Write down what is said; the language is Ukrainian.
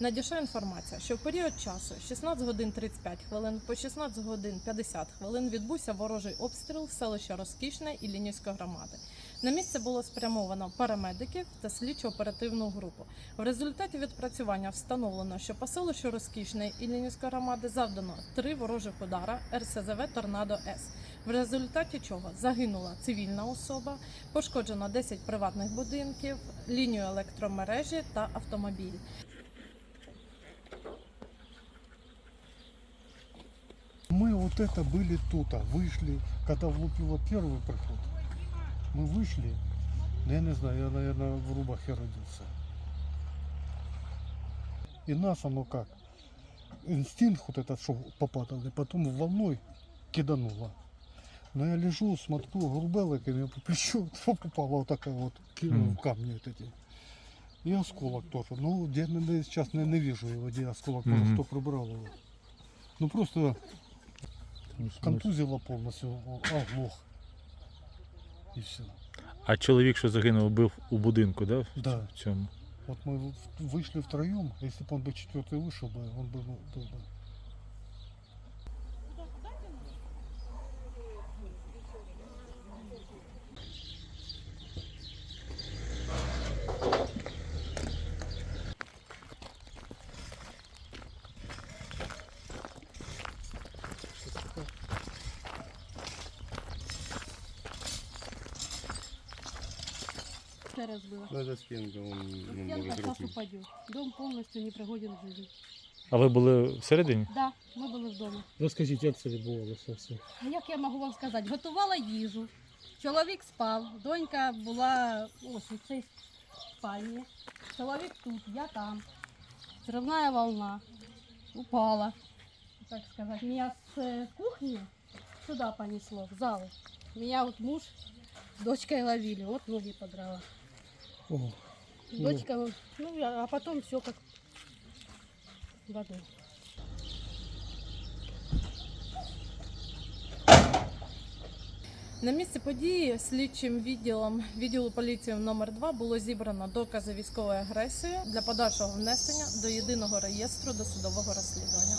Надійшла інформація, що в період часу з 16 годин 35 хвилин по 16 годин 50 хвилин відбувся ворожий обстріл в селища Розкішне і Лінівської громади. На місце було спрямовано парамедиків та слідчо-оперативну групу. В результаті відпрацювання встановлено, що по селищу Розкішне і Лінівської громади завдано три ворожих удара РСЗВ Торнадо С. В результаті чого загинула цивільна особа, пошкоджено 10 приватних будинків, лінію електромережі та автомобіль. Вот это были тут, а вышли, когда влупило первый приход. Мы вышли, я не знаю, я, наверное, в Рубахе родился. И нас оно как, инстинкт вот этот, что попадал, и потом волной кидануло. Но я лежу, смотрю, грубелок, и мне по плечу попала вот такая вот, кинул Мгм. камни вот эти. И осколок тоже. Ну, я сейчас не, не вижу его, где осколок, Мгм. кто прибрал его. Ну просто контузило полностью, оглох. И все. А чоловік, що загинув, був у будинку, да? в Да. цьому? Вот мы в- вышли втроем, если бы он бы четвертый вышел бы, он бы ну, был бы. Все разбило. Надо стенка, он ну, Стенка может сейчас рухнуть. упадет. Дом полностью непригоден к жизни. А ви були всередині? Да, ми були вдома. Розкажіть, як це відбувалося все? А як я можу вам сказати? Готувала їжу. Чоловік спав, донька була ось у цій спальні. Чоловік тут, я там. Взрывная волна. Упала. Так сказать. Меня с э, кухни сюда понесло, в зал. Меня вот муж с дочкой ловили. Вот ноги подрала. О, Дочка, ну, а потом все как водой. На місці події слідчим відділом відділу поліції номер 2 було зібрано докази військової агресії для подальшого внесення до єдиного реєстру досудового розслідування.